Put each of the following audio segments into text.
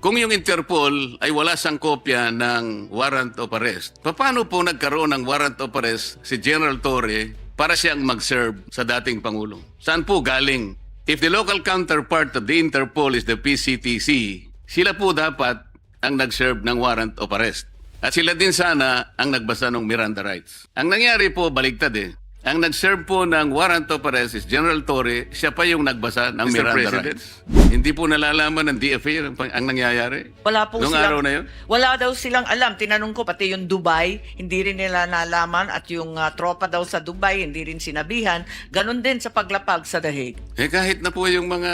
Kung yung Interpol ay wala sang kopya ng warrant of arrest, paano po nagkaroon ng warrant of arrest si General Torre para siyang mag-serve sa dating Pangulo? Saan po galing? If the local counterpart of the Interpol is the PCTC, sila po dapat ang nag-serve ng warrant of arrest. At sila din sana ang nagbasa ng Miranda rights. Ang nangyari po, baliktad eh. Ang nag-serve po ng warrant of arrest is General Torre, siya pa yung nagbasa ng Miranda rights. Hindi po nalalaman ng DFA ang, ang nangyayari. Wala po Nung silang, araw na yun? Wala daw silang alam. Tinanong ko pati yung Dubai, hindi rin nila nalaman at yung ah, tropa daw sa Dubai, hindi rin sinabihan. Ganon din sa paglapag sa dahig. Eh kahit na po yung mga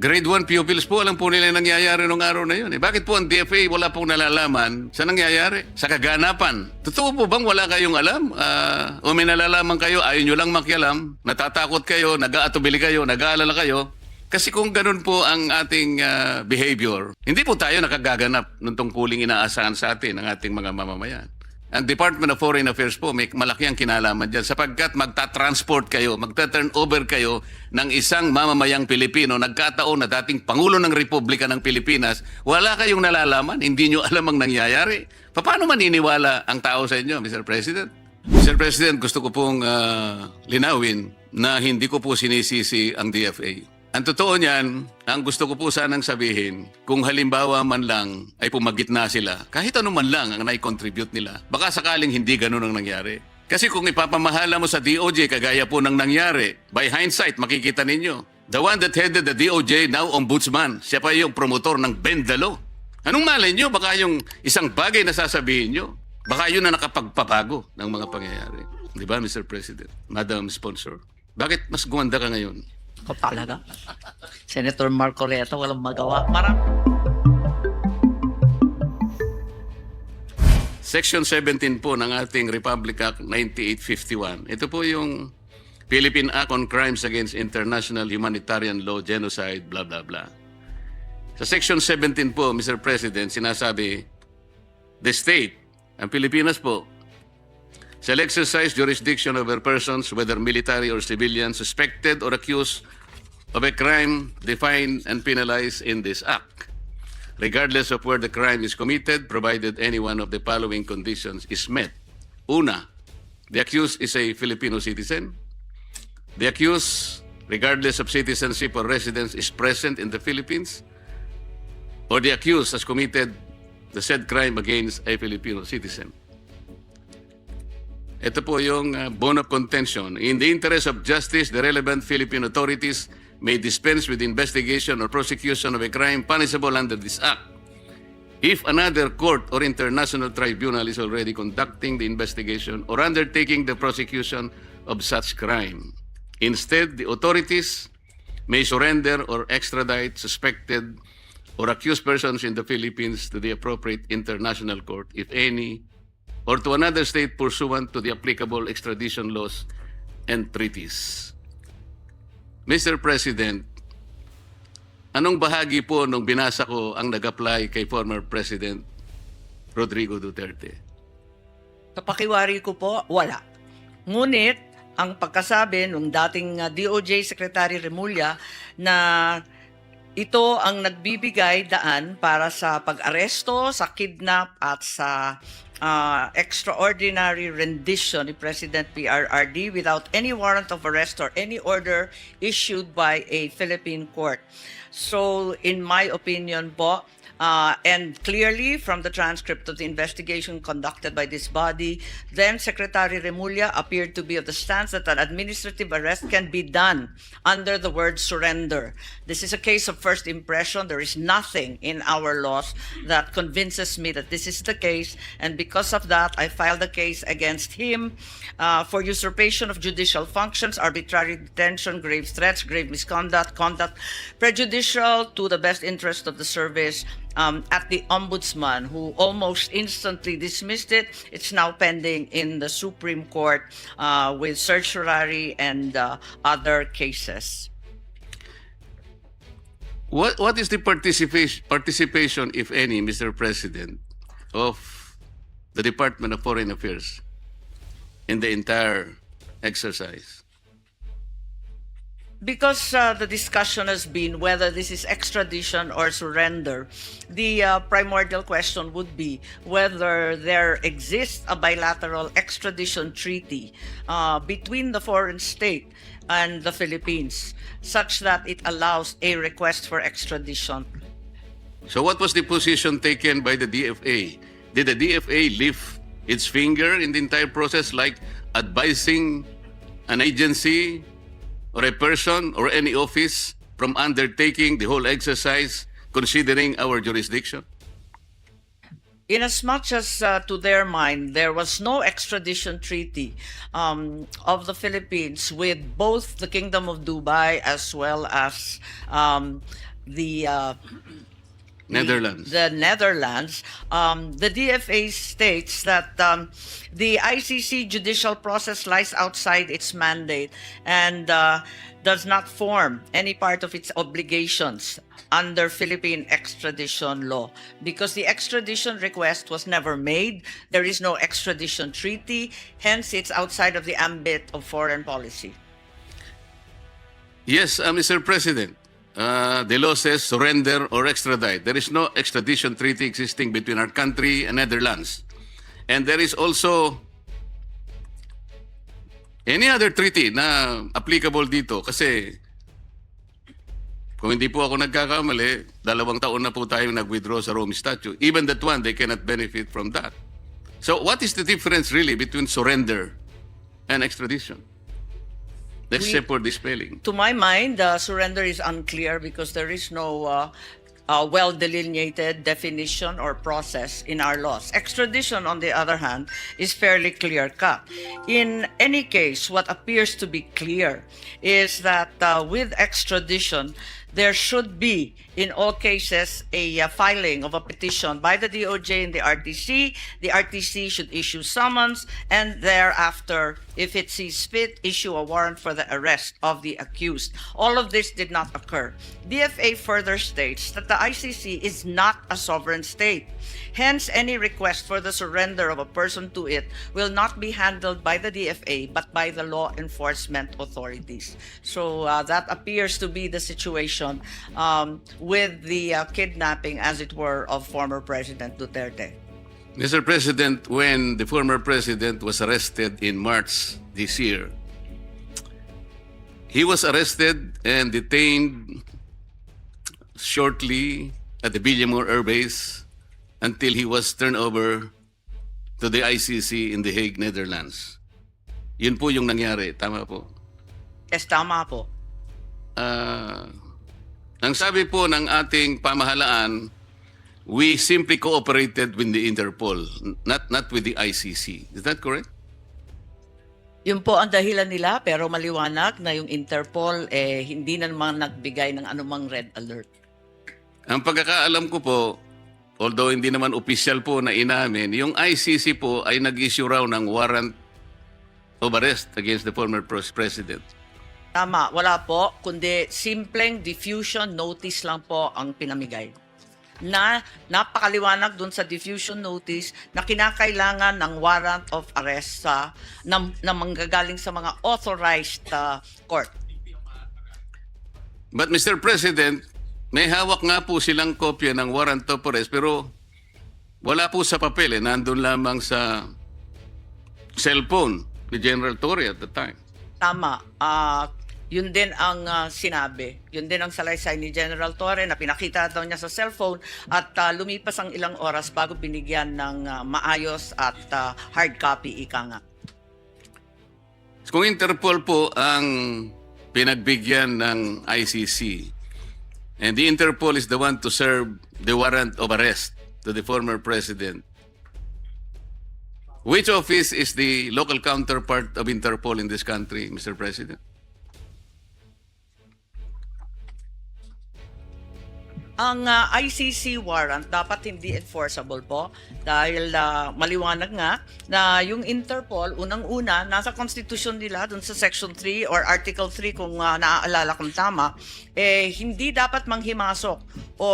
grade 1 pupils po, alam po nila yung nangyayari nung araw na yun. Eh, bakit po ang DFA wala pong nalalaman sa nangyayari? Sa kaganapan. Totoo po bang wala kayong alam? Ah, o may nalalaman kayo, ayaw nyo lang makialam, natatakot kayo, nag-aatubili kayo, nag-aalala kayo? Kasi kung ganun po ang ating ah, behavior, hindi po tayo nakagaganap ng tungkuling inaasahan sa atin ng ating mga mamamayan. Ang Department of Foreign Affairs po may malaki ang kinalaman dyan sapagkat magta-transport kayo, magta-turn over kayo ng isang mamamayang Pilipino, nagkataon na dating Pangulo ng Republika ng Pilipinas, wala kayong nalalaman, hindi nyo alam ang nangyayari. Paano maniniwala ang tao sa inyo, Mr. President? Mr. President, gusto ko pong ah, linawin na hindi ko po sinisisi ang DFA. Ang totoo niyan, ang gusto ko po sanang sabihin, kung halimbawa man lang ay pumagitna sila, kahit ano man lang ang nai-contribute nila, baka sakaling hindi ganun ang nangyari. Kasi kung ipapamahala mo sa DOJ, kagaya po ng nangyari, by hindsight, makikita ninyo, the one that headed the DOJ, now ombudsman, siya pa yung promotor ng Bendalo. Anong malay nyo? Baka yung isang bagay na sasabihin nyo, baka yun na nakapagpabago ng mga pangyayari. Di ba, Mr. President? Madam Sponsor. Bakit mas gumanda ka ngayon? O talaga? Senator Marco Reta, walang magawa. Marami. Section 17 po ng ating Republic Act 9851. Ito po yung Philippine Act on Crimes Against International Humanitarian Law, Genocide, blah, blah, blah. Sa Section 17 po, Mr. President, sinasabi, the state, ang Pilipinas po, shall exercise jurisdiction over persons, whether military or civilian, suspected or accused of a crime defined and penalized in this act, regardless of where the crime is committed, provided any one of the following conditions is met. Una, the accused is a Filipino citizen. The accused, regardless of citizenship or residence, is present in the Philippines, or the accused has committed the said crime against a Filipino citizen. Ito po yung uh, bone of contention. In the interest of justice, the relevant Philippine authorities may dispense with investigation or prosecution of a crime punishable under this act. If another court or international tribunal is already conducting the investigation or undertaking the prosecution of such crime. Instead, the authorities may surrender or extradite suspected or accused persons in the Philippines to the appropriate international court, if any, or to another state pursuant to the applicable extradition laws and treaties. Mr. President, anong bahagi po nung binasa ko ang nag-apply kay former President Rodrigo Duterte? Sa pakiwari ko po, wala. Ngunit, ang pagkasabi ng dating uh, DOJ Secretary Remulla na ito ang nagbibigay daan para sa pag-aresto, sa kidnap at sa uh, extraordinary rendition ni President PRRD without any warrant of arrest or any order issued by a Philippine court. So, in my opinion po, Uh, and clearly from the transcript of the investigation conducted by this body, then Secretary Remulla appeared to be of the stance that an administrative arrest can be done under the word surrender. This is a case of first impression. There is nothing in our laws that convinces me that this is the case, and because of that, I filed a case against him uh, for usurpation of judicial functions, arbitrary detention, grave threats, grave misconduct, conduct prejudicial to the best interest of the service um, at the ombudsman who almost instantly dismissed it. It's now pending in the Supreme Court uh, with certiorari and uh, other cases. What, what is the participation, participation, if any, Mr. President, of the Department of Foreign Affairs in the entire exercise? Because uh, the discussion has been whether this is extradition or surrender, the uh, primordial question would be whether there exists a bilateral extradition treaty uh, between the foreign state and the Philippines, such that it allows a request for extradition. So what was the position taken by the DFA? Did the DFA lift its finger in the entire process like advising an agency or a person or any office from undertaking the whole exercise considering our jurisdiction? Inasmuch as uh, to their mind there was no extradition treaty um, of the Philippines with both the Kingdom of Dubai as well as um, the uh, Netherlands. the Netherlands, um, the DFA states that um, the ICC judicial process lies outside its mandate and uh, does not form any part of its obligations under Philippine extradition law because the extradition request was never made. There is no extradition treaty, hence, it's outside of the ambit of foreign policy. Yes, uh, Mr. President. Uh, the law says surrender or extradite. There is no extradition treaty existing between our country and Netherlands. And there is also any other treaty na applicable dito kasi kung hindi po ako nagkakamali, dalawang taon na po tayong nag-withdraw sa Rome Statute. Even that one, they cannot benefit from that. So what is the difference really between surrender and extradition? Except for the spelling. To my mind, uh, surrender is unclear because there is no uh, uh, well delineated definition or process in our laws. Extradition, on the other hand, is fairly clear cut. In any case, what appears to be clear is that uh, with extradition, there should be, in all cases, a uh, filing of a petition by the DOJ and the RTC. The RTC should issue summons and thereafter, if it sees fit, issue a warrant for the arrest of the accused. All of this did not occur. DFA further states that the ICC is not a sovereign state. Hence, any request for the surrender of a person to it will not be handled by the DFA but by the law enforcement authorities. So uh, that appears to be the situation um, with the uh, kidnapping, as it were, of former President Duterte. Mr. President, when the former president was arrested in March this year, he was arrested and detained shortly at the Villamore Air Base until he was turned over to the ICC in The Hague, Netherlands. Yun po yung nangyari. Tama po. Yes, tama po. Ah, ang sabi po ng ating pamahalaan, we simply cooperated with the Interpol, not not with the ICC. Is that correct? Yun po ang dahilan nila pero maliwanag na yung Interpol eh hindi na naman nagbigay ng anumang red alert. Ang pagkakaalam ko po, although hindi naman official po na inamin, yung ICC po ay nag-issue raw ng warrant of arrest against the former pres- president. Tama, wala po, kundi simpleng diffusion notice lang po ang pinamigay. Na napakaliwanag dun sa diffusion notice na kinakailangan ng warrant of arrest sa na, na manggagaling sa mga authorized uh, court. But Mr. President, may hawak nga po silang kopya ng warrant of arrest pero wala po sa papel eh. Nandun lamang sa cellphone ni General Torre at the time. Tama. ah yun din ang ah, sinabi. Yun din ang salaysay ni General Torre na pinakita daw niya sa cellphone at ah, lumipas ang ilang oras bago binigyan ng ah, maayos at ah, hard copy ika nga. Kung Interpol po ang pinagbigyan ng ICC, and the Interpol is the one to serve the warrant of arrest to the former president, which office is the local counterpart of Interpol in this country, Mr. President? Ang ah, ICC warrant dapat hindi enforceable po dahil ah, maliwanag nga na yung Interpol unang-una nasa constitution nila dun sa section 3 or article 3 kung ah, naaalala kong tama eh hindi dapat manghimasok o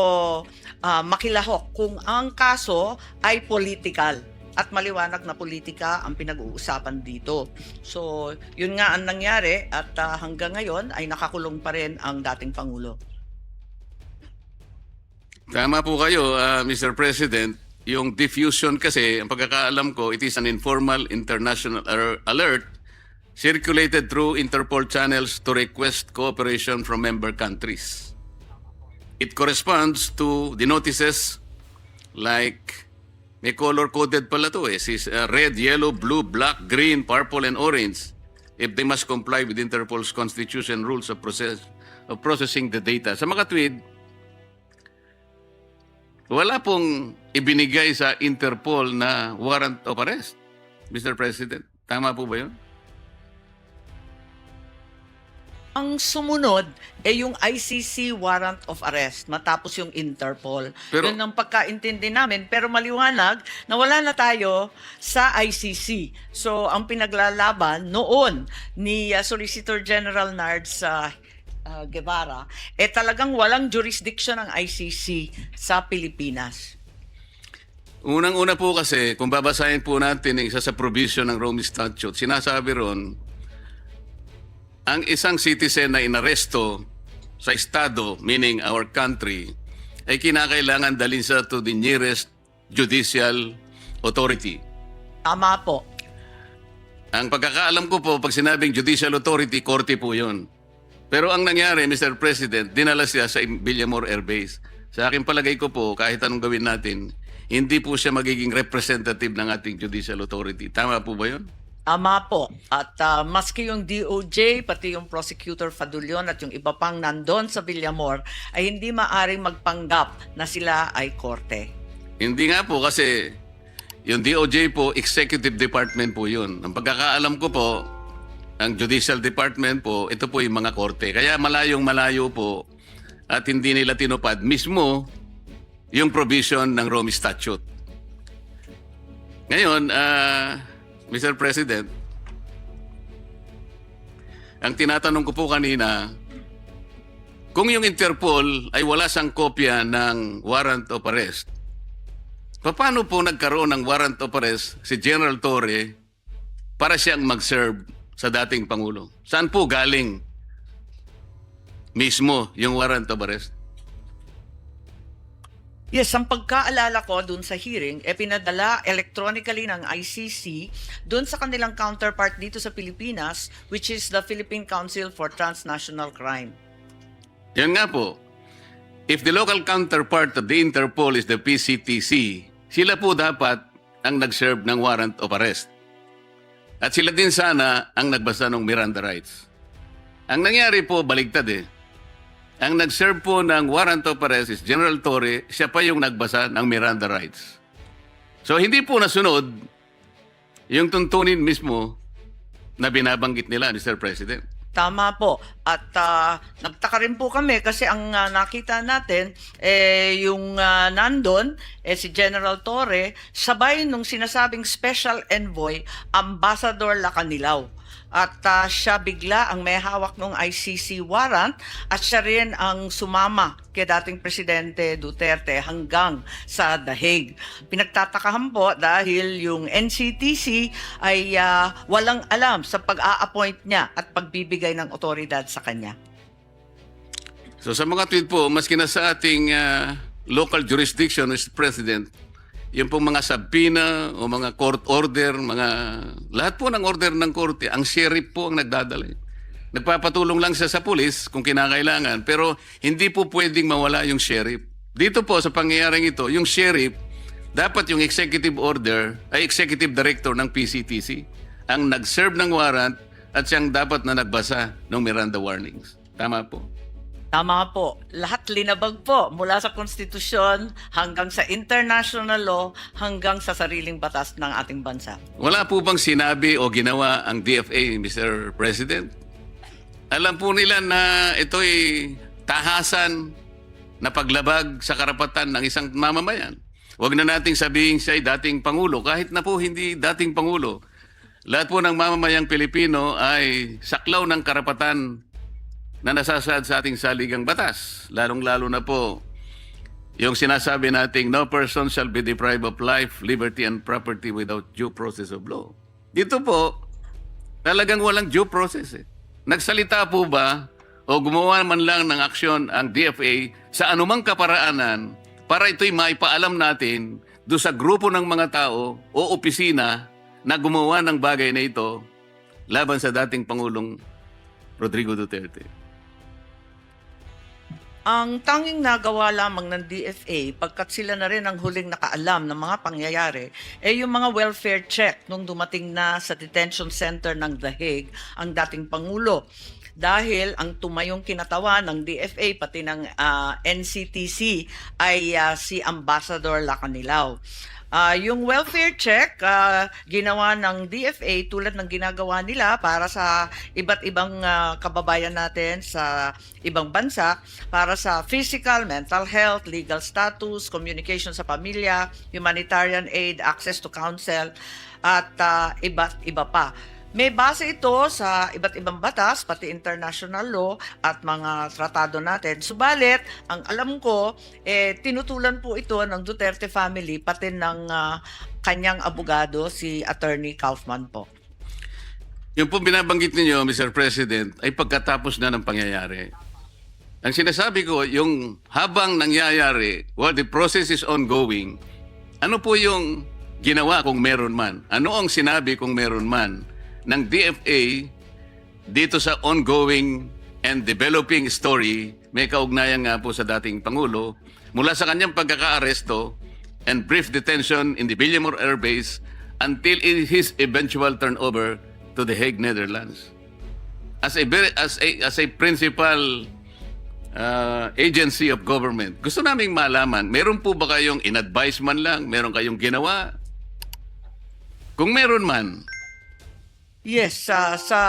ah, makilahok kung ang kaso ay political. at maliwanag na politika ang pinag-uusapan dito. So, yun nga ang nangyari at ah, hanggang ngayon ay nakakulong pa rin ang dating Pangulo. Tama po kayo, ah, Mr. President. Yung diffusion kasi, ang pagkakaalam ko, it is an informal international alert circulated through Interpol channels to request cooperation from member countries. It corresponds to the notices like may color-coded pala to eh. Sis, uh, red, yellow, blue, black, green, purple, and orange if they must comply with Interpol's constitution rules of process of processing the data. Sa mga tweet, wala pong ibinigay sa Interpol na warrant of arrest, Mr. President. Tama po ba yun? Ang sumunod ay yung ICC warrant of arrest matapos yung Interpol. Pero- Yun ang pagkaintindi namin. Pero maliwanag na wala na tayo sa ICC. So, ang pinaglalaban noon ni uh, Solicitor General Nard sa uh, Guevara, eh talagang walang jurisdiction ng ICC sa Pilipinas. Unang-una po kasi, kung babasahin po natin isa sa provision ng Rome Statute, sinasabi ron, ang isang citizen na inaresto sa estado, meaning our country, ay kinakailangan dalhin sa to the nearest judicial authority. Tama po. Ang pagkakaalam ko po, pag sinabing judicial authority, korte po yun. Pero ang nangyari, Mr. President, dinala siya sa Villamor Air Base. Sa aking palagay ko po, kahit anong gawin natin, hindi po siya magiging representative ng ating judicial authority. Tama po ba yun? Tama po. At ah, maski yung DOJ, pati yung prosecutor Fadulion at yung iba pang nandun sa Villamor, ay hindi maaring magpanggap na sila ay korte. Hindi nga po kasi yung DOJ po, executive department po yun. Ang pagkakaalam ko po, ang judicial department po, ito po yung mga korte. Kaya malayong malayo po at hindi nila tinupad mismo yung provision ng Rome Statute. Ngayon, ah, Mr. President, ang tinatanong ko po kanina, kung yung Interpol ay wala sang kopya ng warrant of arrest, paano po nagkaroon ng warrant of arrest si General Torre para siyang mag-serve sa dating Pangulo? Saan po galing mismo yung warrant of arrest? Yes, ang pagkaalala ko dun sa hearing, e pinadala electronically ng ICC dun sa kanilang counterpart dito sa Pilipinas, which is the Philippine Council for Transnational Crime. Yan nga po. If the local counterpart of the Interpol is the PCTC, sila po dapat ang nag-serve ng warrant of arrest. At sila din sana ang nagbasa ng Miranda rights. Ang nangyari po, baligtad eh. Ang nag-serve po ng warrant of arrest is General Torre, siya pa yung nagbasa ng Miranda rights. So hindi po nasunod yung tuntunin mismo na binabanggit nila, Mr. President. Tama po. At ah, nagtaka rin po kami kasi ang ah, nakita natin, eh, yung ah, nandun, eh, si General Torre, sabay nung sinasabing Special Envoy, Ambassador Lacanilaw. At ah, siya bigla ang may hawak ng ICC warrant at siya rin ang sumama kay dating Presidente Duterte hanggang sa The Hague. Pinagtatakahan po dahil yung NCTC ay ah, walang alam sa pag-a-appoint niya at pagbibigay ng otoridad sa kanya. So sa mga tweet po, maski na sa ating ah, local jurisdiction, Mr. President, yung pong mga sabina o mga court order, mga lahat po ng order ng korte, ang sheriff po ang nagdadala. eh. Nagpapatulong lang siya sa pulis kung kinakailangan, pero hindi po pwedeng mawala yung sheriff. Dito po sa pangyayaring ito, yung sheriff, dapat yung executive order ay executive director ng PCTC ang nag-serve ng warrant at siyang dapat na nagbasa ng Miranda warnings. Tama po. Tama po. Lahat linabag po mula sa konstitusyon hanggang sa international law hanggang sa sariling batas ng ating bansa. Wala po bang sinabi o ginawa ang DFA, Mr. President? Alam po nila na ito'y tahasan na paglabag sa karapatan ng isang mamamayan. Huwag na nating sabihin siya ay dating Pangulo, kahit na po hindi dating Pangulo. Lahat po ng mamamayang Pilipino ay saklaw ng karapatan na nasasaad sa ating saligang batas. Lalong-lalo na po yung sinasabi nating no person shall be deprived of life, liberty, and property without due process of law. Dito po, talagang walang due process eh. Nagsalita po ba o gumawa man lang ng aksyon ang DFA sa anumang kaparaanan para ito'y maipaalam natin do sa grupo ng mga tao o opisina na gumawa ng bagay na ito laban sa dating Pangulong Rodrigo Duterte. Ang tanging nagawa lamang ng DFA, pagkat sila na rin ang huling nakaalam ng mga pangyayari, ay yung mga welfare check nung dumating na sa detention center ng The Hague ang dating Pangulo. Dahil ang tumayong kinatawa ng DFA pati ng ah, NCTC ay ah, si Ambassador Lacanilaw. Ah, yung welfare check ah, ginawa ng DFA tulad ng ginagawa nila para sa iba't ibang ah, kababayan natin sa ibang bansa para sa physical, mental health, legal status, communication sa pamilya, humanitarian aid, access to counsel at ah, iba't iba pa. May base ito sa iba't ibang batas, pati international law at mga tratado natin. Subalit, ang alam ko, eh, tinutulan po ito ng Duterte family, pati ng ah, kanyang abogado, si Attorney Kaufman po. Yung po binabanggit ninyo, Mr. President, ay pagkatapos na ng pangyayari. Ang sinasabi ko, yung habang nangyayari, while the process is ongoing, ano po yung ginawa kung meron man? Ano ang sinabi kung meron man ng DFA dito sa ongoing and developing story, may kaugnayan nga po sa dating Pangulo, mula sa kanyang pagkakaaresto and brief detention in the Villamor Air Base until his eventual turnover to the Hague, Netherlands. As a as a as a principal uh, agency of government, gusto naming malaman, meron po ba kayong in-advise man lang, meron kayong ginawa? Kung meron man, Yes, sa sa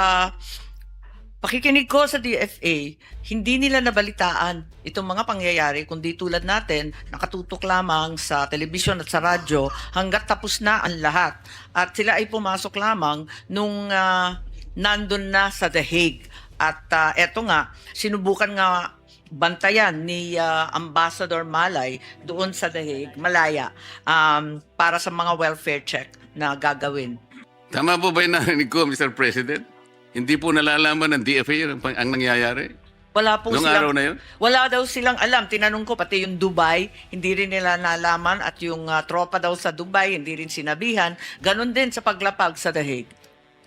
pakikinig ko sa DFA, hindi nila nabalitaan itong mga pangyayari kundi tulad natin, nakatutok lamang sa telebisyon at sa radyo hanggat tapos na ang lahat. At sila ay pumasok lamang nung ah, nandun na sa The Hague. At ah, eto nga, sinubukan nga bantayan ni ah, Ambassador Malay doon sa The Hague, Malaya, um, para sa mga welfare check na gagawin. Tama po ba yung narinig ko, Mr. President? Hindi po nalalaman ng DFA ang, ang nangyayari? Wala po Noong silang, araw na yun? Wala daw silang alam. Tinanong ko, pati yung Dubai, hindi rin nila nalaman. At yung ah, tropa daw sa Dubai, hindi rin sinabihan. Ganon din sa paglapag sa The Hague.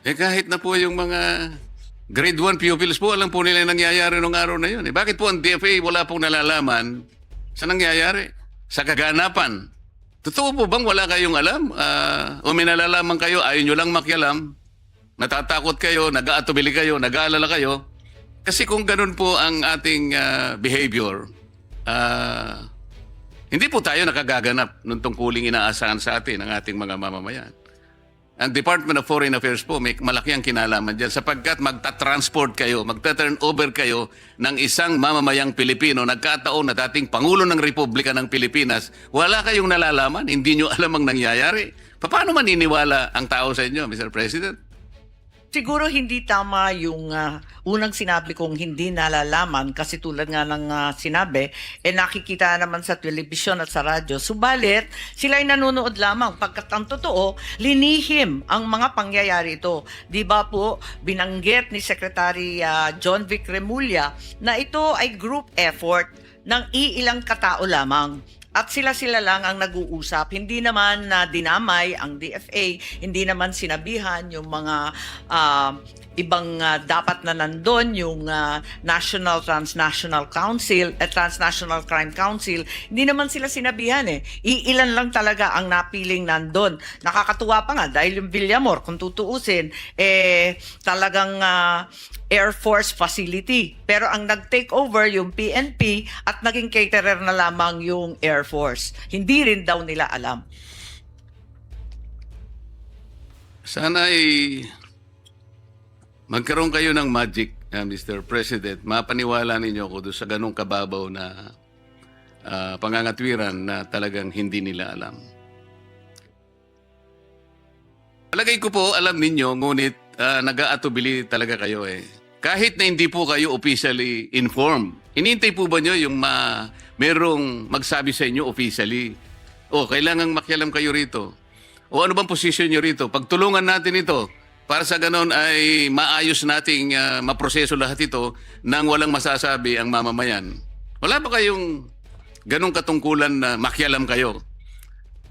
Eh kahit na po yung mga grade 1 pupils po, alam po nila yung nangyayari noong araw na yun. Eh, bakit po ang DFA wala pong nalalaman sa nangyayari? Sa kaganapan. Totoo po bang wala kayong alam? Ah, o may nalalaman kayo, ayaw nyo lang makialam? Natatakot kayo, nag-aatubili kayo, nag-aalala kayo? Kasi kung ganun po ang ating ah, behavior, ah, hindi po tayo nakagaganap nung tungkuling inaasahan sa atin ng ating mga mamamayan. Ang Department of Foreign Affairs po, may malaki ang kinalaman dyan sapagkat magta-transport kayo, magta-turn over kayo ng isang mamamayang Pilipino, nagkataon na dating Pangulo ng Republika ng Pilipinas, wala kayong nalalaman, hindi nyo alam ang nangyayari. Paano maniniwala ang tao sa inyo, Mr. President? Siguro hindi tama yung ah, unang sinabi kong hindi nalalaman kasi tulad nga ng ah, sinabi, eh nakikita naman sa telebisyon at sa radyo. Subalit, sila ay nanonood lamang pagkat ang totoo, linihim ang mga pangyayari ito. Di ba po, binanggit ni Secretary ah, John Vic Remulla na ito ay group effort ng iilang katao lamang. At sila-sila lang ang nag-uusap. Hindi naman na dinamay ang DFA, hindi naman sinabihan yung mga ah, ibang ah, dapat na nandun, yung ah, National Transnational Council, eh, Transnational Crime Council. Hindi naman sila sinabihan eh. Iilan lang talaga ang napiling nandun. Nakakatuwa pa nga dahil yung Villamor, kung tutuusin, eh talagang ah, Air Force facility. Pero ang nag-take over yung PNP at naging caterer na lamang yung Air Force. Hindi rin daw nila alam. Sana ay magkaroon kayo ng magic, uh, Mr. President. Mapaniwala ninyo ako doon sa ganong kababaw na ah, pangangatwiran na talagang hindi nila alam. Palagay ko po, alam ninyo, ngunit ah, nag-aatubili talaga kayo eh. Kahit na hindi po kayo officially informed Hinihintay po ba nyo yung ma, merong magsabi sa inyo officially? O, kailangang makialam kayo rito. O ano bang posisyon nyo rito? Pagtulungan natin ito para sa ganon ay maayos nating ah, maproseso lahat ito nang walang masasabi ang mamamayan. Wala ba kayong ganong katungkulan na makialam kayo?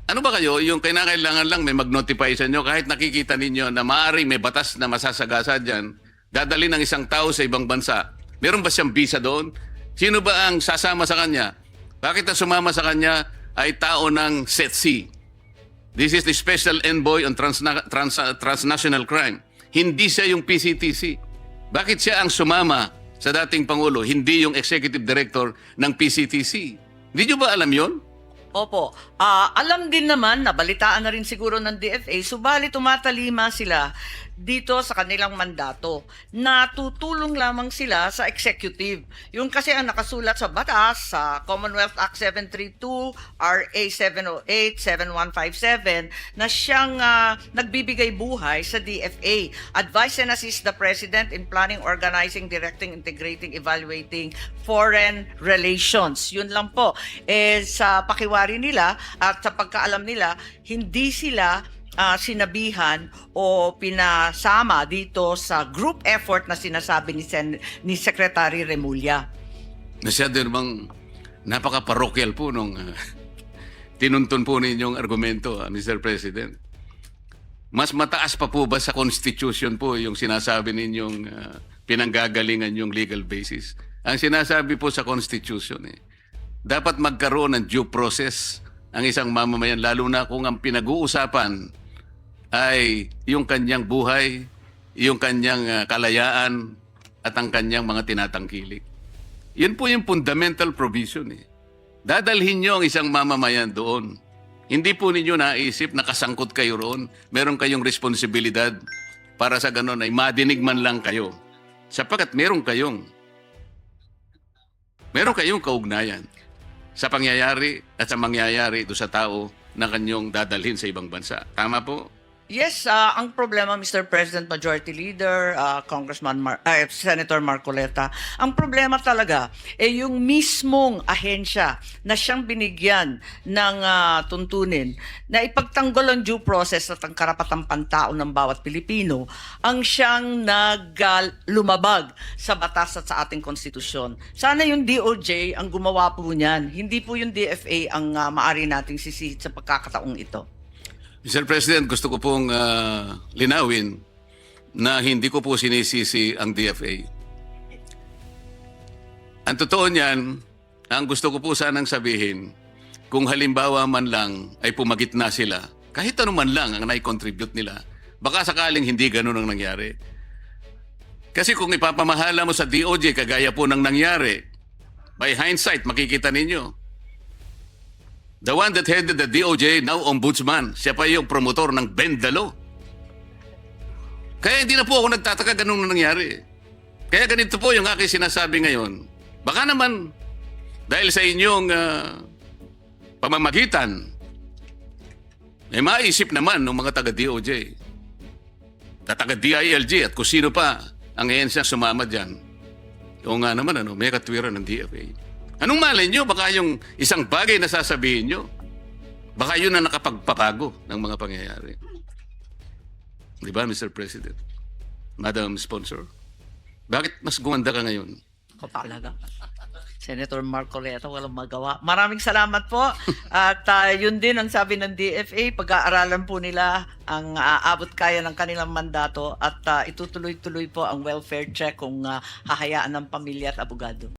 Ano ba kayo, yung kailangan lang may mag-notify sa inyo kahit nakikita ninyo na maaari may batas na masasagasa dyan, dadali ng isang tao sa ibang bansa. Meron ba siyang visa doon? Sino ba ang sasama sa kanya? Bakit ang sumama sa kanya ay tao ng SETC? This is the Special Envoy on Transna- Trans- Transnational Crime. Hindi siya yung PCTC. Bakit siya ang sumama sa dating Pangulo, hindi yung Executive Director ng PCTC? Hindi nyo ba alam yon? Opo. Ah, alam din naman, nabalitaan na rin siguro ng DFA, subalit tumatalima sila dito sa kanilang mandato na tutulong lamang sila sa executive. Yung kasi ang nakasulat sa batas, sa Commonwealth Act 732, RA 708, 7157, na siyang ah, nagbibigay buhay sa DFA. Advise and assist the President in planning, organizing, directing, integrating, evaluating foreign relations. Yun lang po. Eh, sa pakiwari nila at sa pagkaalam nila, hindi sila ah, sinabihan o pinasama dito sa group effort na sinasabi ni, Sen- ni Secretary Remulla. Masyado namang napaka-parokyal po nung ah, tinuntun po ninyong argumento, ah, Mr. President. Mas mataas pa po ba sa Constitution po yung sinasabi ninyong ah, pinanggagalingan yung legal basis? Ang sinasabi po sa Constitution, eh, dapat magkaroon ng due process ang isang mamamayan, lalo na kung ang pinag-uusapan ay yung kanyang buhay, yung kanyang ah, kalayaan, at ang kanyang mga tinatangkilik. Yun po yung fundamental provision eh. Dadalhin nyo ang isang mamamayan doon. Hindi po ninyo naisip na kasangkot kayo roon. Meron kayong responsibilidad para sa ganon ay madinig man lang kayo. Sapagat meron kayong meron kayong kaugnayan sa pangyayari at sa mangyayari do sa tao na kanyong dadalhin sa ibang bansa. Tama po? Yes, ah, ang problema, Mr. President, Majority Leader, ah, Congressman Mar- ah, Senator Marcoleta, ang problema talaga ay yung mismong ahensya na siyang binigyan ng ah, tuntunin na ipagtanggol ang due process at ang karapatang pantao ng bawat Pilipino ang siyang naglumabag sa batas at sa ating konstitusyon. Sana yung DOJ ang gumawa po niyan, hindi po yung DFA ang ah, maari nating sisihit sa pagkakataong ito. Mr. President, gusto ko pong ah, linawin na hindi ko po sinisisi ang DFA. Ang totoo niyan, ang gusto ko po sanang sabihin, kung halimbawa man lang ay pumagit na sila, kahit ano man lang ang nai-contribute nila, baka sakaling hindi ganun ang nangyari. Kasi kung ipapamahala mo sa DOJ, kagaya po ng nangyari, by hindsight, makikita ninyo, The one that headed the DOJ, now ombudsman. Siya pa yung promotor ng Bend the. Kaya hindi na po ako nagtataka ganun na nangyari. Kaya ganito po yung aking sinasabi ngayon. Baka naman, dahil sa inyong ah, pamamagitan, may maisip naman ng mga taga-DOJ, taga-DILG at kung sino pa ang ehensya sumama dyan. Oo nga naman, ano, may katwiran ng DFA. Anong malay nyo? Baka yung isang bagay na sasabihin nyo, baka yun ang nakapagpapago ng mga pangyayari. Di ba, Mr. President? Madam Sponsor? Bakit mas gumanda ka ngayon? Ako talaga. Senator Marcoleta, walang magawa. Maraming salamat po. At ah, yun din ang sabi ng DFA, pag-aaralan po nila ang ah, abot kaya ng kanilang mandato at ah, itutuloy-tuloy po ang welfare check kung ah, hahayaan ng pamilya at abogado.